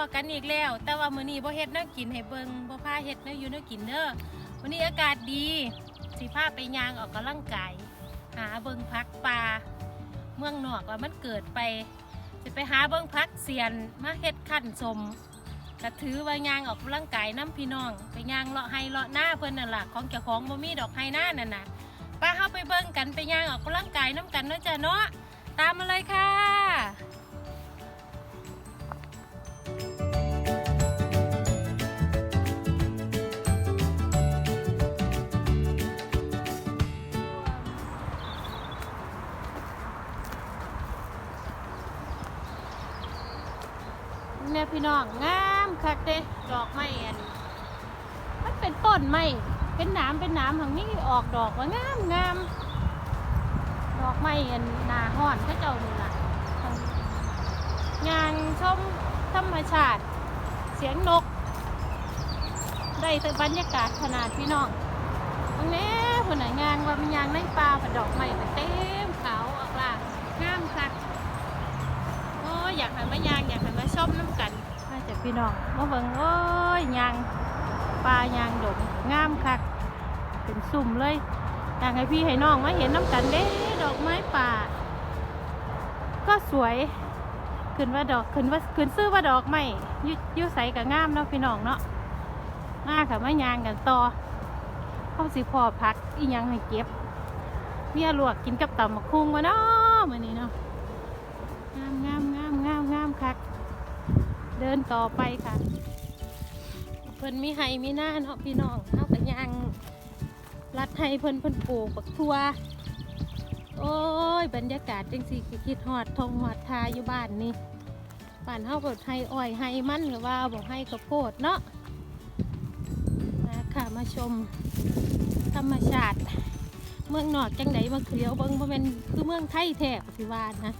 อกันอีกแล้ว แต่ว่ามื้อนี้บ่เฮ็ดแนวกินให้เบิ่งบ่พาเฮ็ดแนวอยู่แนวกินเด้อวันนี้อากาศดีสิพาไปย่างออกกำลังกายหาเบิ่งพักป่าเมืองนอกว่ามันเกิดไปสิไปหาเบิ่งพักเสียนมาเฮ็ดขั้นสมก็ถือว่าย่างออกกำลังกายน้ำพี่น้อง ไปย่างเลาะให้เลาะหน้าเพิ่นนั่นล่ะของเจ้าของบ่มีดอกไห้หน้านั่นน่ะป้าเฮาไปเบิ่งกันไปย่างออกกำลังกายน้ำกันเนาะจ้ะเนาะตามมาเลยค่ะ เนี่ยพี่น้องงามคักเด้ดอกไม้อันมันเป็นต้นไม้เป็นหนามเป็นหนามหังนี้ออกดอกว่างามงามดอกไม้อันนาห้อนเขาเจ้านี่ล่ะงานชมธรรมชาติ เสียงนก ได้แต่บรรยากาศขนาดพี่น้องตรงนี้คนไหนะงานว่ามันยางในป่าผดดอกไม้เต็มขาวออกล่างามคัก ยอยากให้มายางอยากให้มาชมน้ำกันมาจากพี่น้องมาเบิ่งโอ้ยยางปลายางดงงามคักเป็นสุ่มเลยอยากให้พี่ให้น้องมาเห็นน้ำกันเด้ดอกไม้ป่า ก็สวยขึ้นว่าดอกขึ้นว่าขึ้นซื้อว่าดอกไม้อยุยุใสกับงามเนาะพี่น้องเนาะมาค่ะมายางกันต่อเข้าสิพอพักอีหยังให้เก็บเมียลวกกินกับตำมะคุงวะเนาะ คัก เดินต่อไปค่ะ เพิ่นมีไห้มีหน้าเนาะพี่น้องเอากระยางรัดให้เพิ่นเพิ่นปลูกบักทั่วโอ้ย บรรยากาศจังสีคิดฮอดทงฮอดทาอยู่บ้านนี่บ้านเฮาก็ไห้อ้อยไห้มันหรือว่าบอกไห้ข้าวโพดเนาะมาค่ะมาชมธรรมชาติเมืองนอกจังไดมาเขียวเบิ่งบ่แม่นคือเมืองไทยแท้สิว่านะ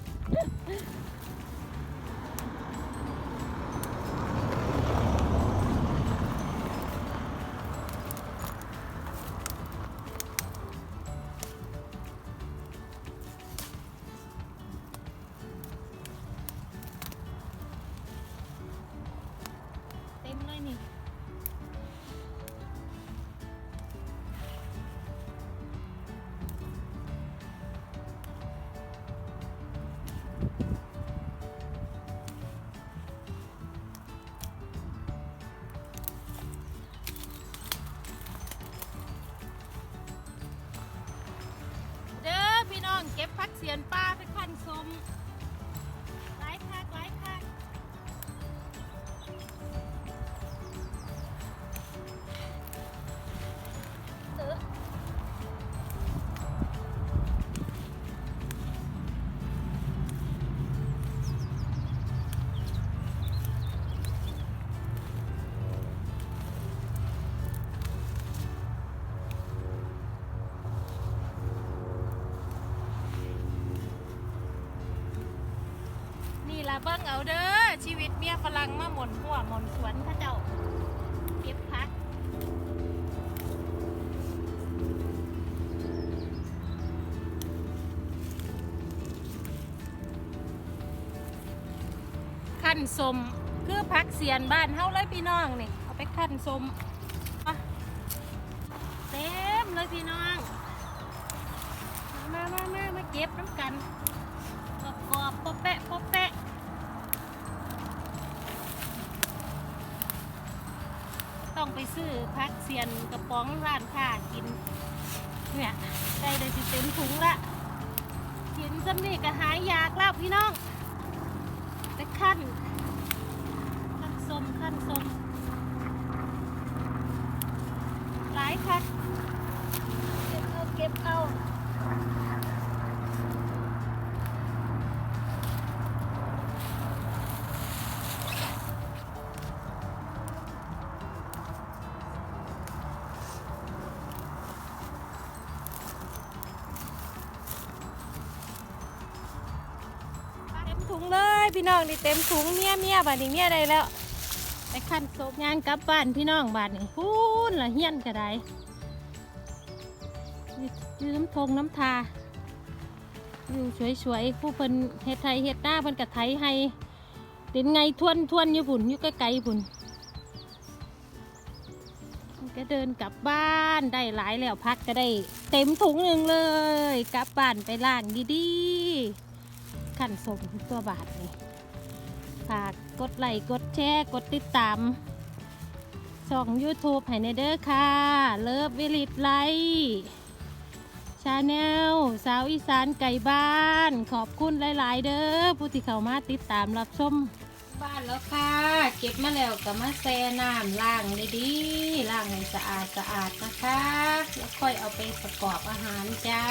นี่เด้อพี่น้องเก็บพักเสียนปลาไปขั้นสม เบิ้งเอาเด้อชีวิตเมียฝรั่งมาหม่นหัวหม่นสวนเข้าเจ้าเก็บพักขั้นสมคือพักเสียนบ้านเฮาเลยพี่น้องนี่เอาไปขั้นสมเต็มเลยพี่น้องมามามามาเก็บน้ำกันกรอบกรอบปะแปะปะแปะ ต้องไปซื้อพักเซียนกระป๋องร้านค้ากิน เนี่ยได้เลยสิเต็มถุงละกินสำนี่ก็หายอยากแล้วพี่น้องตะขั้นขั้น พี่น้องนี่เต็มถุงเมียเมียบาดนี้เมียได้แล้วไปขั้นศพยางกลับบ้านพี่น้องบาดนี้พูนละเฮี้ยนก็ได้อยู่น้ำทงน้ำทาอยู่สวยๆผู้เพิ่นเฮ็ดไทยเฮ็ดหน้าเพิ่นกะไทยให้เป็นไงทวนทวนอยู่พุ่นอยู่ไกลๆพุ่นก็เดินกลับบ้านได้หลายแล้วพักก็ได้ เต็มถุงหนึ่งเลย กลับบ้านไปล่างดีๆ ขั้นสมตัวบาทนี่ฝากกดไลค์กดแชร์กดติดตามช่อง YouTube ให้ในเด้อค่ะ เลิฟวิลิตไลชาแนลสาวอีสานไก่บ้าน ขอบคุณหลาย ๆ เด้อผู้ที่เข้ามาติดตามรับชมบ้านแล้วค่ะ เก็บมาแล้วก็มาแช่น้ำล้างเลยดีล้างให้สะอาดสะอาดนะคะ แล้วค่อยเอาไปประกอบอาหารจ้า